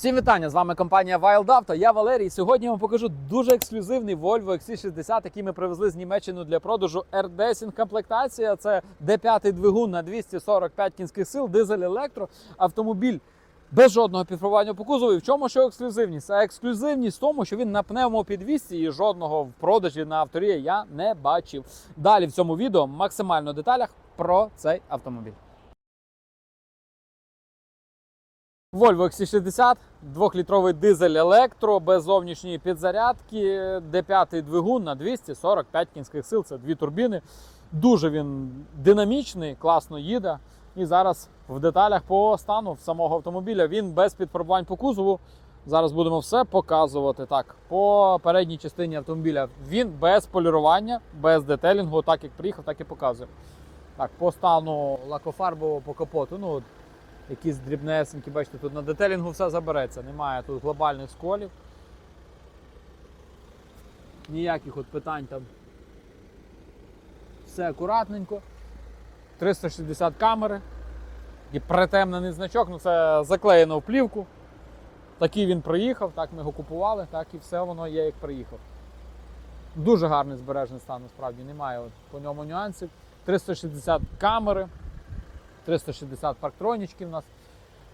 Всім вітання! З вами компанія Wild Auto. Я Валерій. Сьогодні вам покажу дуже ексклюзивний Volvo XC60, який ми привезли з Німеччини для продажу R10 комплектація. Це D5 двигун на 245 кінських сил, дизель електро. Автомобіль без жодного підфарбування по кузову. І в чому що ексклюзивність? А ексклюзивність в тому, що він на пневмопідвісці і жодного в продажі на авторі я не бачив. Далі в цьому відео максимально в деталях про цей автомобіль. Volvo XC60, 2-літровий дизель електро без зовнішньої підзарядки, D5 двигун на 245 кінських сил. Це дві турбіни. Дуже він динамічний, класно їде. І зараз в деталях по стану самого автомобіля він без підфарбувань по кузову. Зараз будемо все показувати. Так, по передній частині автомобіля він без полірування, без детелінгу, так як приїхав, так і показує. Так, по стану лакофарбового по капоту. Ну, якісь дрібнесенькі, бачите, тут на детелінгу все забереться, немає тут глобальних сколів. Ніяких от питань там. Все акуратненько. 360 камери. І притемнений значок, ну це заклеєно в плівку. Такий він приїхав, так ми його купували, так і все воно є, як приїхав. Дуже гарний збережений стан, насправді немає от по ньому нюансів. 360 камери. 360 парктронічки в нас.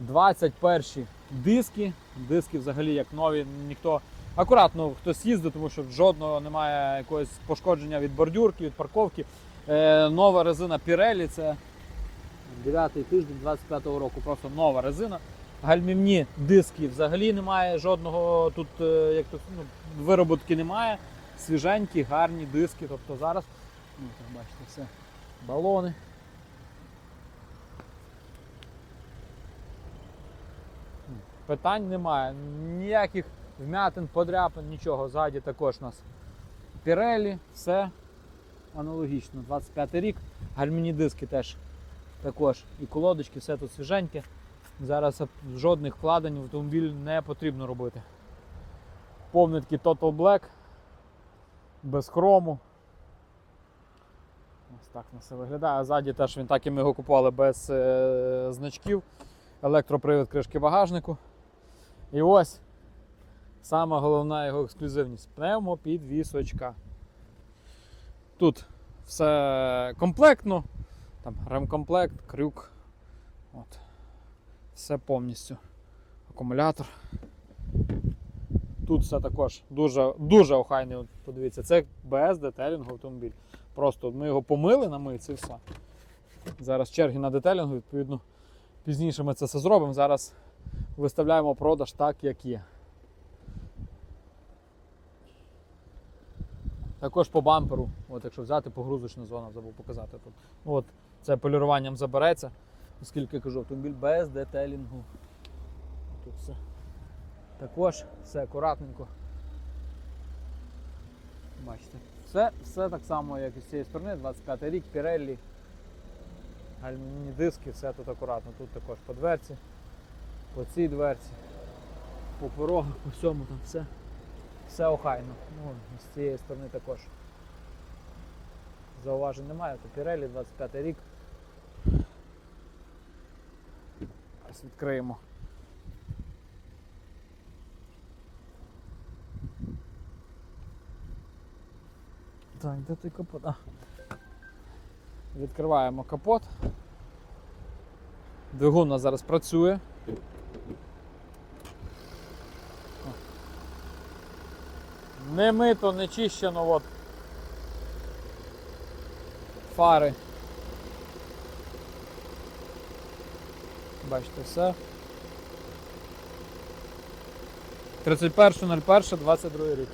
21 диски. Диски взагалі як нові, ніхто акуратно хтось їздить, тому що жодного немає якогось пошкодження від бордюрки, від парковки. Е, нова резина Pirelli, це 9 тиждень 25-го року, просто нова резина. Гальмівні диски взагалі немає, жодного тут е, як то, ну, вироботки немає. Свіженькі, гарні диски. Тобто зараз, ну, так бачите, все, балони. Питань немає. Ніяких вмятин, подряпин, нічого. Ззаді також у нас Pirelli, все аналогічно. 25 рік. Гальміні диски теж також. І колодочки, все тут свіженьке. Зараз жодних вкладень в автомобіль не потрібно робити. Повний Total Black, без хрому. Ось так на все виглядає. А ззаді теж він так і ми його купували без е, значків. Електропривід кришки багажнику. І ось сама головна його ексклюзивність пневмопідвісочка. Тут все комплектно, там ремкомплект, крюк. От. Все повністю. Акумулятор. Тут все також дуже дуже охайний. От Подивіться, це без детелінгу автомобіль. Просто ми його помили на митці і все. Зараз черги на детелінгу, відповідно, пізніше ми це все зробимо. Зараз виставляємо продаж так, як є. Також по бамперу, от якщо взяти погрузочну зону, забув показати тут. От, це поліруванням забереться, оскільки кажу, автомобіль без детелінгу. Тут все. Також все акуратненько. Бачите. Все, все так само, як і з цієї сторони, 25 рік, Pirelli, гальмівні диски, все тут акуратно. Тут також по дверці, по цій дверці, по порогах, по всьому там все. Все охайно. Ну, з цієї сторони також. Зауважень немає, то Pirelli 25 рік. Ось відкриємо. Так, де той капот? А. Відкриваємо капот. Двигун у нас зараз працює. Не мито, не чищено, от. Фари. Бачите, все. 31.01.22 рік.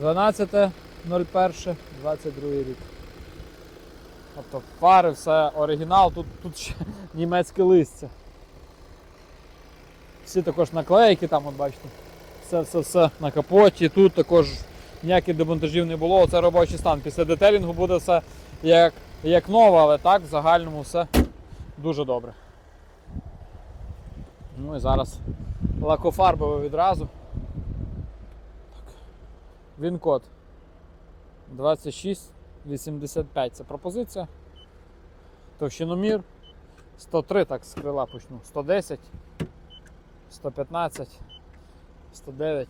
12.01.22 рік. Тобто фари, все оригінал, тут, тут ще німецьке листя. Всі також наклейки там, от бачите. Все-все-все на капоті. Тут також ніяких демонтажів не було. Це робочий стан. Після детелінгу буде все як, як нове, але так в загальному все дуже добре. Ну і зараз лакофарбове відразу. Він код 2685. Це пропозиція. Товщиномір 103, так з крила почну. 110, 115, 109,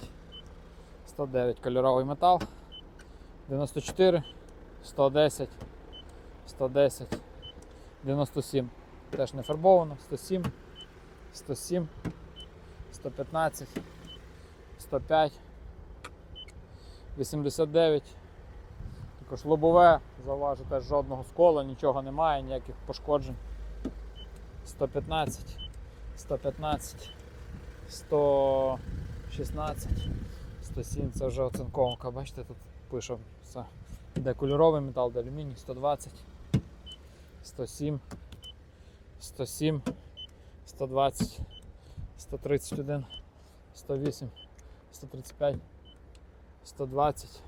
109 кольоровий метал. 94, 110, 110, 97. Теж не фарбовано, 107, 107, 115, 105, 89. Також лобове, зауважу, теж жодного скола, нічого немає, ніяких пошкоджень. 115, 115, 116, 107, це вже оцинковка, бачите, тут пише все. Де кольоровий метал, де алюміній, 120, 107, 107, 120, 131, 108, 135, 120,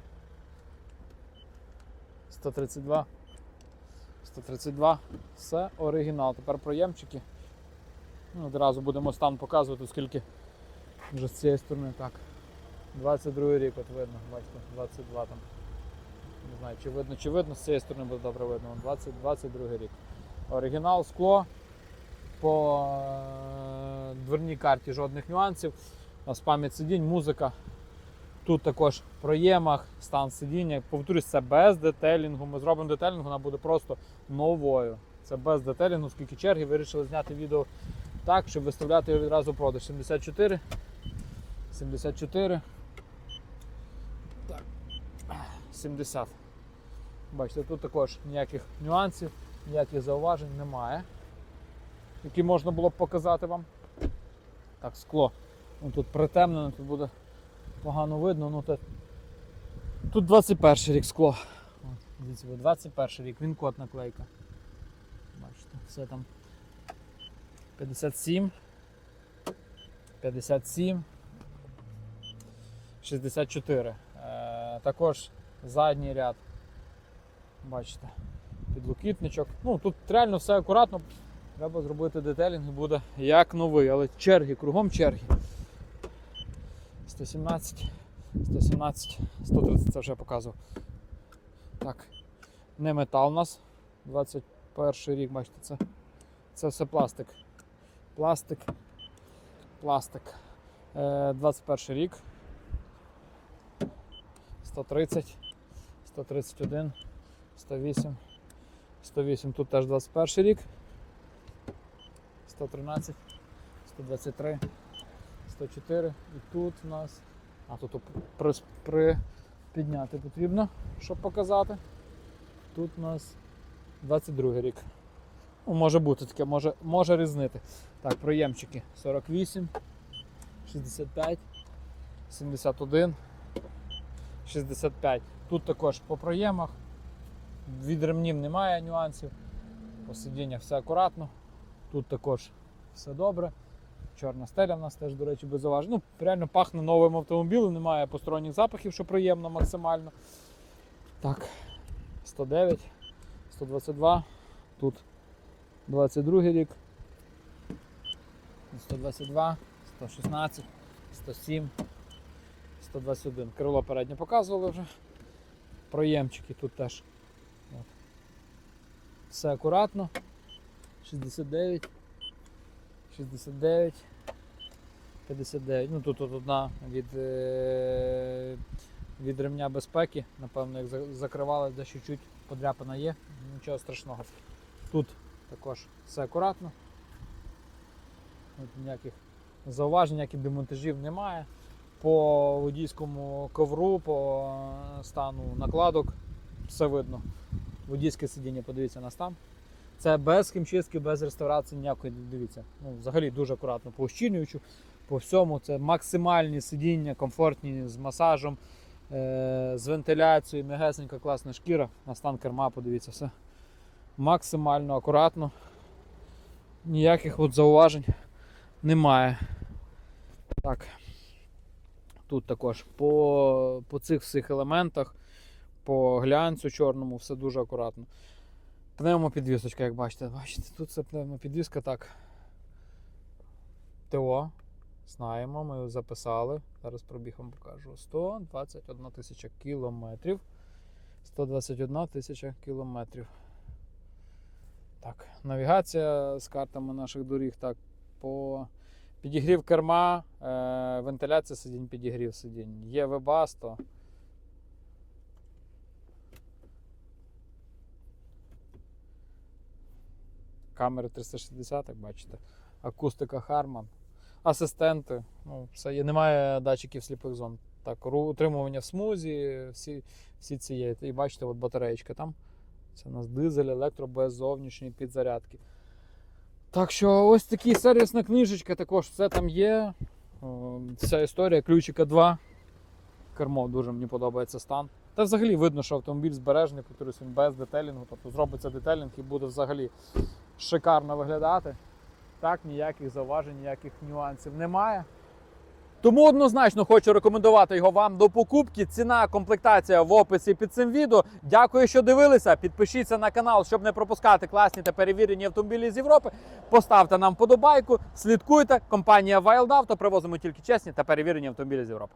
132, 132. Все оригінал. Тепер проємчики. Ну, одразу будемо стан показувати, скільки вже з цієї сторони так. 22 рік, от видно, бачите, 22 там. Не знаю, чи видно, чи видно, з цієї сторони буде добре видно. 20, 22 рік. Оригінал, скло. По е, дверній карті жодних нюансів. У нас пам'ять сидінь, музика. Тут також в проємах, стан сидіння. Повторюсь, це без детелінгу. Ми зробимо детелінг, вона буде просто новою. Це без детелінгу, скільки черги вирішили зняти відео так, щоб виставляти його відразу продаж. 74. 74. Так. 70. Бачите, тут також ніяких нюансів, ніяких зауважень немає, які можна було б показати вам. Так, скло. Ну, тут притемнено, тут буде погано видно. Ну, те... Тут 21 рік скло. Дивіться, 21 рік, він код наклейка. Бачите, все там 57. 57. 64. Е, також задній ряд. Бачите, підлокітничок. Ну, тут реально все акуратно. Треба зробити детелінг буде як новий, але черги, кругом черги. 117, 117, 130 це вже показував. Так, не метал у нас. 21 рік, бачите, це, це все пластик. Пластик, пластик. Е, 21 рік. 130, 131, 108, 108, тут теж 21 рік. 113, 123, 104 і тут у нас. А тут при, при, підняти потрібно, щоб показати. Тут у нас 22 рік. Ну, може бути таке, може, може різнити. Так, проємчики 48, 65, 71, 65. Тут також по проємах. Від ремнів немає нюансів. По сидіннях все акуратно. Тут також все добре. Чорна стеля в нас теж, до речі, без зауважень. Ну, реально пахне новим автомобілем, немає посторонніх запахів, що приємно максимально. Так, 109, 122, тут 22 рік, 122, 116, 107, 121. Крило переднє показували вже. Проємчики тут теж. От. Все акуратно. 69, 69, 59. Ну тут, тут одна від, е, від ремня безпеки. Напевно, як закривали, де чуть-чуть подряпана є, нічого страшного. Тут також все акуратно. От ніяких зауважень, ніяких демонтажів немає. По водійському ковру, по стану накладок все видно. Водійське сидіння, подивіться на стан. Це без хімчистки, без реставрації ніякої дивіться. Ну, взагалі дуже акуратно по ощінюючу, по всьому. Це максимальні сидіння, комфортні з масажем, е- з вентиляцією, м'ягесенька, класна шкіра. На стан керма, подивіться, все. Максимально акуратно. Ніяких от зауважень немає. Так. Тут також по, по цих всіх елементах, по глянцю чорному, все дуже акуратно. Пневмопідвісочка, як бачите, бачите, тут це пневмопідвіска так. ТО. Знаємо, ми записали. Зараз пробіг вам покажу. 121 тисяча кілометрів. 121 тисяча кілометрів. Так, навігація з картами наших доріг. Так, по підігрів керма, е, вентиляція сидінь, підігрів сидінь. Є Webasto. Камери 360, як бачите. Акустика Harman. Асистенти. Ну, все є. Немає датчиків сліпих зон. Так, утримування в смузі, всі, всі ці є. І бачите, от батареєчка там. Це у нас дизель, електро без зовнішньої підзарядки. Так що ось така сервісна книжечка, також все там є. Вся історія, ключика 2. Кермо дуже мені подобається стан. Та взагалі видно, що автомобіль збережений, повторюсь, він без детелінгу. Тобто зробиться детелінг і буде взагалі шикарно виглядати. Так, ніяких зауважень, ніяких нюансів немає. Тому однозначно хочу рекомендувати його вам до покупки. Ціна, комплектація в описі під цим відео. Дякую, що дивилися. Підпишіться на канал, щоб не пропускати класні та перевірені автомобілі з Європи. Поставте нам вподобайку, слідкуйте. Компанія Wild Auto привозимо тільки чесні та перевірені автомобілі з Європи.